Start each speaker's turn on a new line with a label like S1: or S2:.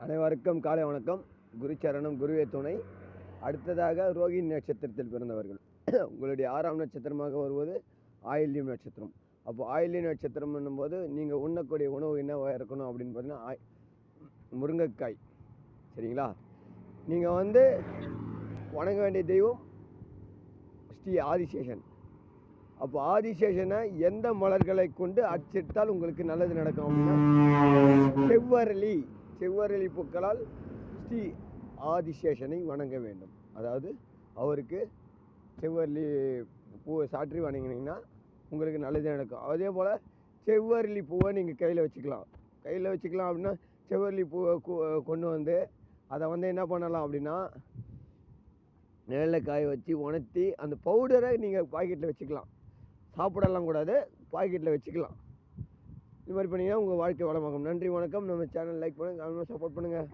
S1: அனைவருக்கும் காலை வணக்கம். குருச்சரணம் குருவே துணை. அடுத்ததாக ரோகிணி நட்சத்திரத்தில் பிறந்தவர்கள். உங்களுடைய ஆறாம் நட்சத்திரமாக வருவது ஆயில்யம் நட்சத்திரம். அப்போ ஆயில்யம் நட்சத்திரம் என்னும்போது நீங்கள் உண்ணக்கூடிய உணவு என்னவாக இருக்கணும் அப்படின்னு பார்த்தீங்கன்னா ஆய் முருங்கைக்காய். சரிங்களா? நீங்கள் வந்து வணங்க வேண்டிய தெய்வம் ஸ்ரீ ஆதிசேஷன். அப்போ ஆதிசேஷனை எந்த மலர்களை கொண்டு அச்சிட்டால் உங்களுக்கு நல்லது நடக்கும் அப்படின்னா செவ்வரளி. செவ்வரளி பூக்களால் ஸ்ரீ ஆதிசேஷனை வணங்க வேண்டும். அதாவது அவருக்கு செவ்வரளி பூவை சாற்றி வணங்கினீங்கன்னா உங்களுக்கு நல்லது நடக்கும். அதே போல் செவ்வரளி பூவை நீங்கள் கையில் வச்சுக்கலாம். கையில் வச்சுக்கலாம் அப்படின்னா செவ்வரளி பூவை கொண்டு வந்து அதை வந்து என்ன பண்ணலாம் அப்படின்னா நிழலில் காய வச்சு உணர்த்தி அந்த பவுடரை நீங்கள் பாக்கெட்டில் வச்சுக்கலாம். சாப்பிடலாம் கூடாது பாக்கெட்டில் வச்சுக்கலாம். இது மாதிரி பண்ணிங்கன்னா உங்கள் வாழ்க்கை வளமாகும். நன்றி வணக்கம். நம்ம சேனல் லைக் பண்ணுங்கள் சப்போர்ட் பண்ணுங்கள்